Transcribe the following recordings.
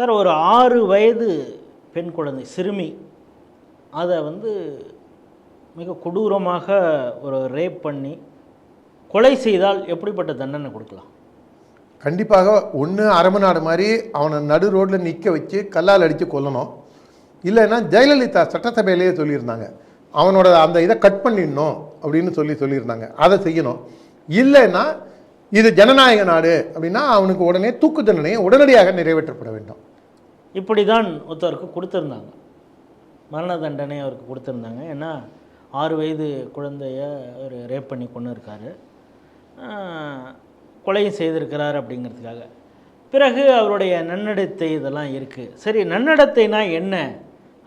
Sir ஒரு ஆறு வயது பெண் குழந்தை சிறுமி. அதை வந்து மிக கொடூரமாக ஒரு ரேப் பண்ணி கொலை செய்தால் எப்படிப்பட்ட தண்டனை கொடுக்கலாம்? கண்டிப்பாக ஒன்று அரமநாடு மாதிரி அவனை நடு ரோட்டில் நிற்க வச்சு கல்லால் அடித்து கொல்லணும். இல்லைன்னா ஜெயலலிதா சட்டசபையிலேயே சொல்லியிருந்தாங்க. அவனோட அந்த இதை கட் பண்ணிடணும் அப்படின்னு சொல்லி சொல்லியிருந்தாங்க. அதை செய்யணும். இல்லைன்னா இது ஜனநாயக நாடு அப்படின்னா அவனுக்கு உடனே தூக்கு தண்டனையை உடனடியாக நிறைவேற்றப்பட வேண்டும். இப்படி தான் ஒருத்தருக்கு கொடுத்துருந்தாங்க. மரண தண்டனை அவருக்கு கொடுத்துருந்தாங்க. ஏன்னா ஆறு வயது குழந்தைய அவர் ரேப் பண்ணி கொண்டு இருக்கார். கொலையும் செய்திருக்கிறார் அப்படிங்கிறதுக்காக. பிறகு அவருடைய நன்னடத்தை இதெல்லாம் இருக்குது சரி நன்னடத்தைனா என்ன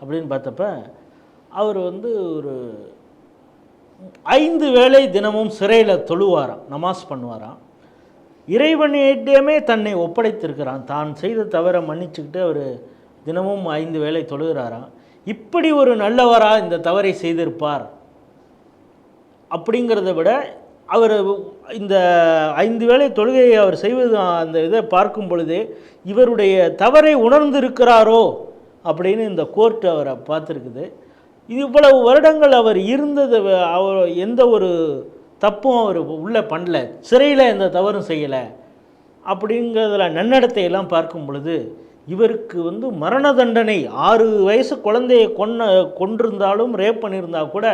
அப்படின்னு பார்த்தப்ப அவர் வந்து ஒரு ஐந்து வேளை தினமும் சிறையில் தொழுவாராம் நமாஸ் பண்ணுவாராம். இறைவனிடமே தன்னை ஒப்படைத்திருக்கிறான். தான் செய்த தவறை மன்னிச்சுக்கிட்டு அவர் தினமும் ஐந்து வேலை தொழுகிறாராம். இப்படி ஒரு நல்லவராக இந்த தவறை செய்திருப்பார். அப்படிங்கிறத விட அவர் இந்த ஐந்து வேளை தொழுகையை அவர் செய்வது அந்த இதை பார்க்கும் பொழுதே இவருடைய தவறை உணர்ந்திருக்கிறாரோ அப்படின்னு இந்த கோர்ட் அவரை பார்த்துருக்குது. இவ்வளவு வருடங்கள் அவர் இருந்தது அவர் எந்த ஒரு தப்பும் அவர் உள்ளே பண்ணல சிறையில் எந்த தவறும் செய்யலை. அப்படிங்கிறதுல நன்னடத்தையெல்லாம் பார்க்கும் பொழுது இவருக்கு வந்து மரண தண்டனை ஆறு வயசு குழந்தையை கொன்ன கொன்றிருந்தாலும் ரேப் பண்ணியிருந்தால் கூட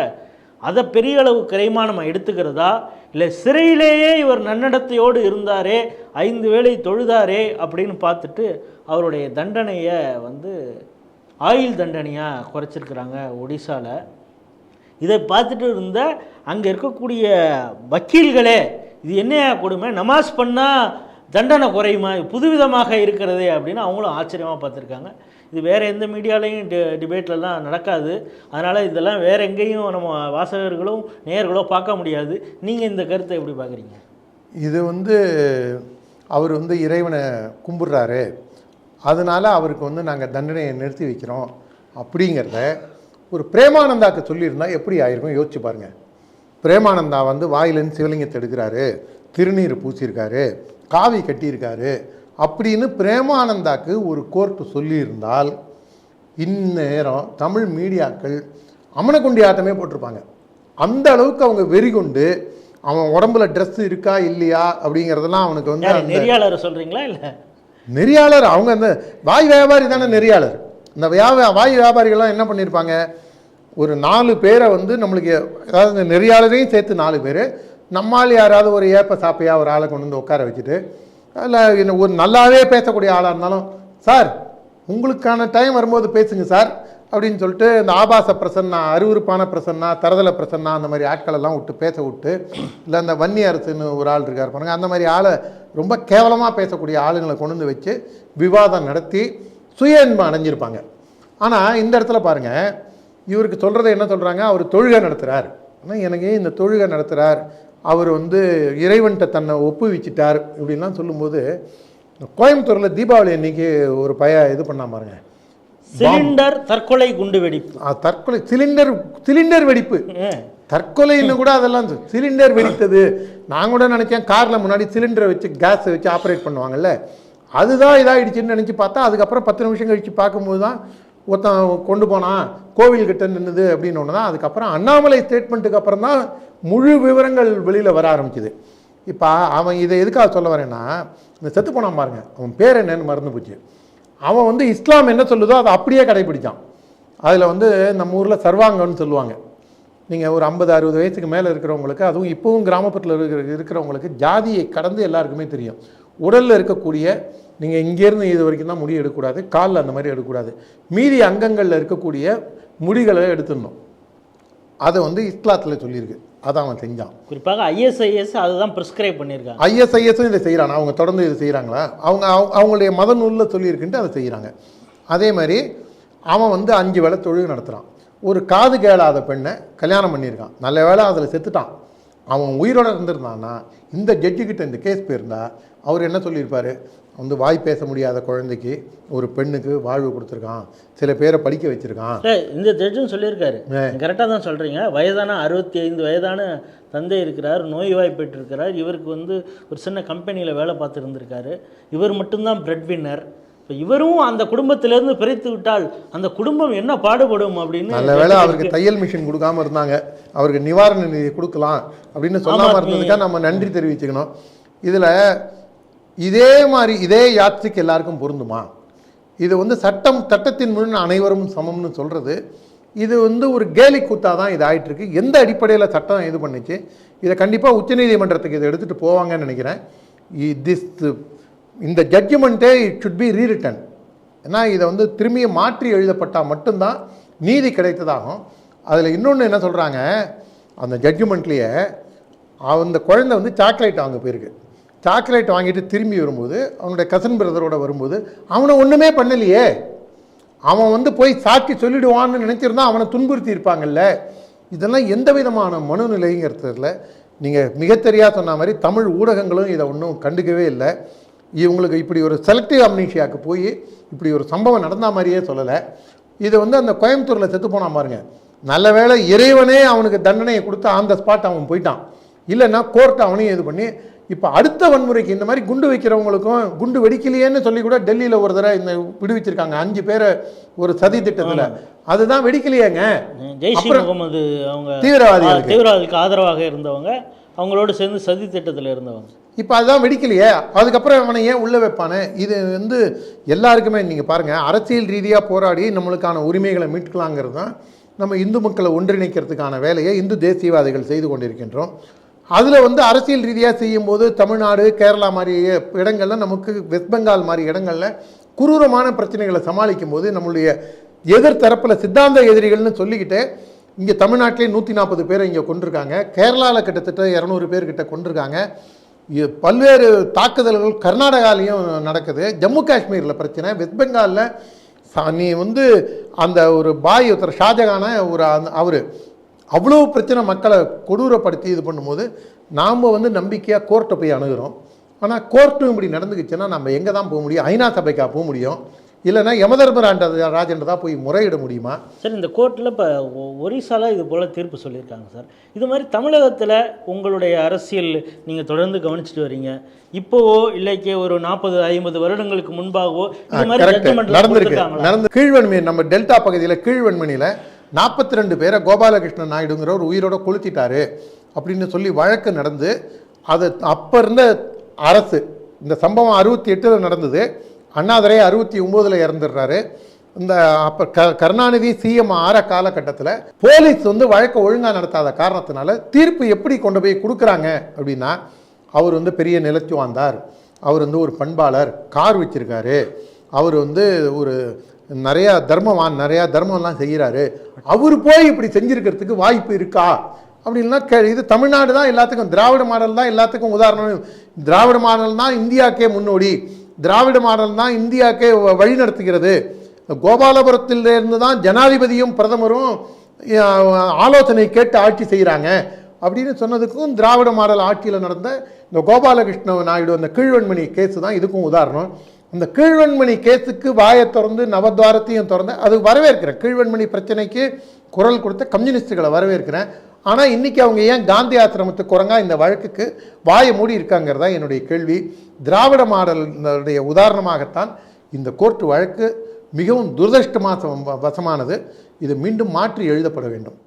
அதை பெரிய அளவு கிரைமானமாக எடுத்துக்கிறதா? இல்லை சிறையிலேயே இவர் நன்னடத்தையோடு இருந்தாரே ஐந்து வேளை தொழுதாரே அப்படின்னு பார்த்துட்டு அவருடைய தண்டனையை வந்து ஆயுள் தண்டனையாக குறைச்சிருக்கிறாங்க ஒடிசாவில் இதை பார்த்துட்டு இருந்த அங்கே இருக்கக்கூடிய வக்கீல்களே இது என்னையா கொடுமை? நமாஸ் பண்ணால் தண்டனை குறையுமா? புதுவிதமாக இருக்கிறதே அப்படின்னு அவங்களும் ஆச்சரியமாக பார்த்துருக்காங்க. இது வேறு எந்த மீடியாலையும் டி டிபேட்லலாம் நடக்காது. அதனால் இதெல்லாம் வேறு எங்கேயும் நம்ம வாசகர்களும் நேயர்களோ பார்க்க முடியாது. நீங்கள் இந்த கருத்தை எப்படி பார்க்குறீங்க? இது வந்து அவர் வந்து இறைவனை கும்பிட்றாரு. அதனால் அவருக்கு வந்து நாங்கள் தண்டனையை நிறுத்தி வைக்கிறோம். அப்படிங்கிறத ஒரு பிரேமானந்தாக்கு சொல்லியிருந்தா எப்படி ஆயிருக்கும்? யோசிச்சு பாருங்க. பிரேமானந்தா வந்து வாயிலேருந்து சிவலிங்கத்தை எடுக்கிறாரு. திருநீர் பூசியிருக்காரு. காவி கட்டியிருக்காரு. அப்படின்னு பிரேமானந்தாக்கு ஒரு கோர்ட்டு சொல்லியிருந்தால் இந்நேரம் தமிழ் மீடியாக்கள் அமனக்குண்டி ஆட்டமே போட்டிருப்பாங்க. அந்த அளவுக்கு அவங்க வெறி கொண்டு அவன் உடம்புல ட்ரெஸ் இருக்கா இல்லையா அப்படிங்கிறதெல்லாம் அவனுக்கு வந்து நெறியாளரை சொல்கிறீங்களா இல்லை? நெறியாளர் அவங்க அந்த வாய் வியாபாரி தானே நெறியாளர். இந்த வியாபா வாய் வியாபாரிகள்லாம் என்ன பண்ணியிருப்பாங்க ஒரு நாலு பேரை வந்து நம்மளுக்கு அதாவது இந்த நெறியாளரையும் சேர்த்து நாலு பேர் நம்மால் யாராவது ஒரு ஏப்ப சாப்பையாக ஒரு ஆளை கொண்டு வந்து உட்கார வச்சுட்டு அதில் ஒரு நல்லாவே பேசக்கூடிய ஆளாக இருந்தாலும் சார் உங்களுக்கான டைம் வரும்போது பேசுங்க சார் அப்படின்னு சொல்லிட்டு இந்த ஆபாச பிரசன்னா அருவருப்பான பிரசன்னா தரதல பிரசன்னா அந்த மாதிரி ஆட்களெல்லாம் விட்டு பேச விட்டு இல்லை அந்த வன்னி அரசுன்னு ஒரு ஆள் இருக்கார் பாருங்கள் அந்த மாதிரி ஆளை ரொம்ப கேவலமாக பேசக்கூடிய ஆளுங்களை கொண்டு வந்து வச்சு விவாதம் நடத்தி சுய இன்பம் அடைஞ்சிருப்பாங்க. ஆனால் இந்த இடத்துல பாருங்க இவருக்கு சொல்கிறத என்ன சொல்கிறாங்க அவர் தொழுகை நடத்துகிறார் ஆனால் எனக்கு இந்த தொழுகை நடத்துகிறார் அவர் வந்து இறைவன்கிட்ட தன்னை ஒப்புவிச்சிட்டார் இப்படின்லாம் சொல்லும்போது கோயம்புத்தூரில் தீபாவளி அன்னைக்கு ஒரு பைய இது பண்ணா பாருங்க. சிலிண்டர் தற்கொலை குண்டு வெடிப்பு. தற்கொலை சிலிண்டர் சிலிண்டர் வெடிப்பு. தற்கொலைன்னு கூட அதெல்லாம் சிலிண்டர் வெடித்தது. நான் கூட நினைச்சேன் காரில் முன்னாடி சிலிண்டரை வச்சு கேஸை வச்சு ஆப்ரேட் பண்ணுவாங்கல்ல. அதுதான் இதாகிடுச்சுன்னு நினச்சி பார்த்தா அதுக்கப்புறம் பத்து நிமிஷம் கழித்து பார்க்கும்போது தான் ஒருத்தன் கொண்டு போனான் கோவில்கிட்ட நின்றுது அப்படின்னு ஒன்று தான் அதுக்கப்புறம் அண்ணாமலை ஸ்டேட்மெண்ட்டுக்கு அப்புறம் தான் முழு விவரங்கள் வெளியில் வர ஆரம்பிச்சுது. இப்போ அவன் இதை எதுக்காக சொல்ல வரேன்னா இந்த செத்து போனான் பாருங்க அவன் பேர் என்னன்னு மறந்து போச்சு. அவன் வந்து இஸ்லாம் என்ன சொல்லுதோ அதை அப்படியே கடைபிடிச்சான் அதில் வந்து நம்ம ஊரில் சர்வாங்கன்னு சொல்லுவாங்க. நீங்கள் ஒரு ஐம்பது அறுபது வயசுக்கு மேலே இருக்கிறவங்களுக்கு அதுவும் இப்போவும் கிராமப்புறத்தில் இருக்கிற இருக்கிறவங்களுக்கு ஜாதியை கடந்து எல்லாருக்குமே தெரியும். உடலில் இருக்கக்கூடிய நீங்கள் இங்கேருந்து இது வரைக்கும் தான் முடி எடுக்கக்கூடாது காலில் அந்த மாதிரி எடுக்கக்கூடாது. மீதி அங்கங்களில் இருக்கக்கூடிய முடிகளை எடுத்துடணும். அதை வந்து இஸ்லாத்தில் சொல்லியிருக்கு. அதை அவன் செஞ்சான். குறிப்பாக ஐஎஸ்ஐஎஸ் அதுதான் ப்ரிஸ்கிரைப் பண்ணியிருக்காங்க. ஐஎஸ்ஐஎஸும் இதை செய்கிறானா அவங்க தொடர்ந்து இது செய்கிறாங்களா அவங்க அவங்க- அவங்களுடைய மத நூலில் சொல்லியிருக்குன்ட்டு அதை செய்கிறாங்க அதே மாதிரி அவன் வந்து அஞ்சு வேளை தொழுகை நடத்துகிறான் ஒரு காது கேளாத பெண்ணை கல்யாணம் பண்ணியிருக்கான். நல்ல வேளை அதில் செத்துட்டான். அவன் உயிரோட இருந்திருந்தான்னா இந்த ஜட்ஜு கிட்ட இந்த கேஸ் போயிருந்தா அவர் என்ன சொல்லியிருப்பாரு? வந்து வாய் பேச முடியாத குழந்தைக்கு ஒரு பெண்ணுக்கு வாழ்வு கொடுத்துருக்கான். சில பேரை படிக்க வச்சிருக்கான். இந்த ஜட்ஜும் சொல்லியிருக்காரு. கரெக்டாக தான் சொல்கிறீங்க வயதான அறுபத்தி ஐந்து வயதான தந்தை இருக்கிறார் நோய்வாய்ப்பட்டிருக்கிறார் இவருக்கு வந்து ஒரு சின்ன கம்பெனியில் வேலை பார்த்து இருந்திருக்காரு. இவர் மட்டும்தான் பிரெட் வின்னர் இப்போ இவரும் அந்த குடும்பத்திலிருந்து பிரித்து விட்டால் அந்த குடும்பம் என்ன பாடுபடும் அப்படின்னு நல்ல வேளை அவருக்கு தையல் மிஷின் கொடுக்காம இருந்தாங்க. அவருக்கு நிவாரண நிதி கொடுக்கலாம் அப்படின்னு சொல்லாம ஆமா, இருந்ததுக்காக நம்ம நன்றி தெரிவிச்சுக்கணும். இதுல இதே மாதிரி இதே யாத்திரைக்கு எல்லாருக்கும் பொருந்துமா? இது வந்து சட்டம் சட்டத்தின் முன் அனைவரும் சமம்னு சொல்றது. இது வந்து ஒரு கேலி கூத்தா தான் இது ஆயிட்டு இருக்கு எந்த அடிப்படையில் சட்டம் இது பண்ணுச்சு? இதை கண்டிப்பாக உச்சநீதிமன்றத்துக்கு இதை எடுத்துட்டு போவாங்கன்னு நினைக்கிறேன். திஸ் இந்த ஜட்ஜ்மெண்ட்டே இட் சுட் பி ரீரிட்டன் ஏன்னா இதை வந்து திரும்பியும் மாற்றி எழுதப்பட்டால் மட்டும்தான் நீதி கிடைத்ததாகும். அதில் இன்னொன்று என்ன சொல்கிறாங்க அந்த ஜட்ஜ்மெண்ட்லேயே அந்த குழந்தை வந்து சாக்லேட் வாங்க போயிருக்கு. சாக்லேட் வாங்கிட்டு திரும்பி வரும்போது அவனுடைய கசன் பிரதரோட வரும்போது அவனை ஒன்றுமே பண்ணலையே. அவன் வந்து போய் சாட்சி சொல்லிடுவான்னு நினச்சிருந்தா அவனை துன்புறுத்தி இருப்பாங்கல்ல. இதெல்லாம் எந்த விதமான மனநிலைங்கிறதுல நீங்கள் மிகத்தெரியா சொன்ன மாதிரி தமிழ் ஊடகங்களும் இதை ஒன்றும் கண்டுக்கவே இல்லை. இவங்களுக்கு இப்படி ஒரு செலக்டிவ் அம்னீஷியாவுக்கு போய் இப்படி ஒரு சம்பவம் நடந்த மாதிரியே சொல்லலை. இது வந்து அந்த கோயம்புத்தூரில் செத்து போனான் பாருங்க. நல்ல வேளை இறைவனே அவனுக்கு தண்டனையை கொடுத்து ஆன் த ஸ்பாட் அவன் போயிட்டான். இல்லைன்னா கோர்ட் அவனையும் இது பண்ணி இப்போ அடுத்த வன்முறைக்கு இந்த மாதிரி குண்டு வைக்கிறவங்களுக்கும் குண்டு வெடிக்கலையேன்னு சொல்லி கூட டெல்லியில் ஒரு தடவை இந்த விடுவிச்சிருக்காங்க. அஞ்சு பேரை ஒரு சதி திட்டத்தில். அதுதான் வெடிக்கலையேங்க. முகமது அவங்க தீவிரவாதிகளுக்கு. தீவிரவாதிகளுக்கு ஆதரவாக இருந்தவங்க அவங்களோட சேர்ந்து சதி திட்டத்தில் இருந்தவங்க. இப்போ அதுதான் வெடிக்கலையே. அதுக்கப்புறம் அவனை ஏன் உள்ளே வைப்பானே? இது வந்து எல்லாருக்குமே நீங்கள் பாருங்கள் அரசியல் ரீதியாக போராடி நம்மளுக்கான உரிமைகளை மீட்கலாங்கிறது தான் நம்ம இந்து மக்களை ஒன்றிணைக்கிறதுக்கான வேலையை இந்து தேசியவாதிகள் செய்து கொண்டிருக்கின்றோம். அதில் வந்து அரசியல் ரீதியாக செய்யும்போது தமிழ்நாடு கேரளா மாதிரி இடங்களில் நமக்கு வெஸ்ட் பெங்கால் மாதிரி இடங்களில் குரூரமான பிரச்சனைகளை சமாளிக்கும் போது நம்மளுடைய எதிர்த்தரப்பில் சித்தாந்த எதிரிகள்னு சொல்லிக்கிட்டு இங்கே தமிழ்நாட்டிலே நூற்றி நாற்பது பேரை இங்கே கொண்டிருக்காங்க. கேரளாவில் கிட்டத்தட்ட இரநூறு பேர்கிட்ட கொண்டிருக்காங்க. பல்வேறு தாக்குதல்கள் கர்நாடகாலையும் நடக்குது. ஜம்மு காஷ்மீரில் பிரச்சனை வெஸ்ட் பெங்காலில் நீ வந்து அந்த ஒரு பாய் ஒருத்தர் ஷாஜகான ஒரு அவர் அவ்வளோ பிரச்சனை மக்களை கொடூரப்படுத்தி இது பண்ணும்போது நாம் வந்து நம்பிக்கையாக கோர்ட்டை போய் அணுகிறோம். ஆனால் கோர்ட்டும் இப்படி நடந்துக்கிச்சுன்னா நம்ம எங்கே தான் போக முடியும்? ஐநா சபைக்காக போக முடியும்? இல்லைன்னா யமதர்மராண்ட ராஜன் தான் போய் முறையிட முடியுமா? சார் இந்த கோர்ட்டில் இப்போ ஒரிசால இது போல் தீர்ப்பு சொல்லியிருக்காங்க சார். இது மாதிரி தமிழகத்தில் உங்களுடைய அரசியல் நீங்கள் தொடர்ந்து கவனிச்சுட்டு வரீங்க. இப்போவோ இல்லைக்கே ஒரு நாற்பது ஐம்பது வருடங்களுக்கு முன்பாகவோ இது மாதிரி நடந்திருக்கு. நடந்து கீழ்வன்மணி நம்ம டெல்டா பகுதியில் கீழ்வன்மணியில் நாற்பத்தி ரெண்டு பேரை கோபாலகிருஷ்ணன் நாயுடுங்கிறவர் உயிரோட கொளுத்திட்டாரு அப்படின்னு சொல்லி வழக்கு நடந்து அது அப்போ இருந்த அரசு இந்த சம்பவம் அறுபத்தி எட்டில் நடந்தது. அண்ணாதுரை அறுபத்தி ஒம்போதில் இறந்துடுறாரு. இந்த அப்போ க கருணாநிதி சிஎம் ஆற காலகட்டத்தில் போலீஸ் வந்து வழக்கை ஒழுங்காக நடத்தாத காரணத்தினால தீர்ப்பு எப்படி கொண்டு போய் கொடுக்குறாங்க அப்படின்னா அவர் வந்து பெரிய நிலச்சுவாந்தார். அவர் வந்து ஒரு பண்பாளர் கார் வச்சிருக்காரு. அவர் வந்து ஒரு நிறையா தர்மவான் நிறையா தர்மம்லாம் செய்கிறாரு அவர் போய் இப்படி செஞ்சுருக்கிறதுக்கு வாய்ப்பு இருக்கா? அப்படின்னா கே இது தமிழ்நாடு தான் எல்லாத்துக்கும் திராவிட மாடல் தான் எல்லாத்துக்கும் உதாரணம். திராவிட மாடல் தான் இந்தியாக்கே முன்னோடி. திராவிட மாடல் தான் இந்தியாக்கே வ- வழி நடத்துகிறது. கோபாலபுரத்திலிருந்து தான் ஜனாதிபதியும் பிரதமரும் ஆலோசனை கேட்டு ஆட்சி செய்கிறாங்க அப்படின்னு சொன்னதுக்கும் திராவிட மாடல் ஆட்சியில் நடந்த இந்த கோபாலகிருஷ்ண நாயுடு அந்த கீழ்வன்மணி கேஸ் தான் இதுக்கும் உதாரணம். அந்த கீழ்வன்மணி கேஸுக்கு வாயை திறந்து நவத்வாரத்தையும் திறந்து அது வரவேற்கிறேன். கீழ்வன்மணி பிரச்சனைக்கு குரல் கொடுத்த கம்யூனிஸ்டுகளை வரவேற்கிறேன். ஆனால் இன்னைக்கு அவங்க ஏன் காந்தி ஆசிரமத்துக்கு குரங்கா இந்த வழக்குக்கு வாயை மூடி இருக்காங்கிறதா என்னுடைய கேள்வி. திராவிட மாடலுடைய உதாரணமாகத்தான் இந்த கோர்ட்டு வழக்கு மிகவும் துரதிருஷ்டமாக வசமானது. இது மீண்டும் மாற்றி எழுதப்பட வேண்டும்.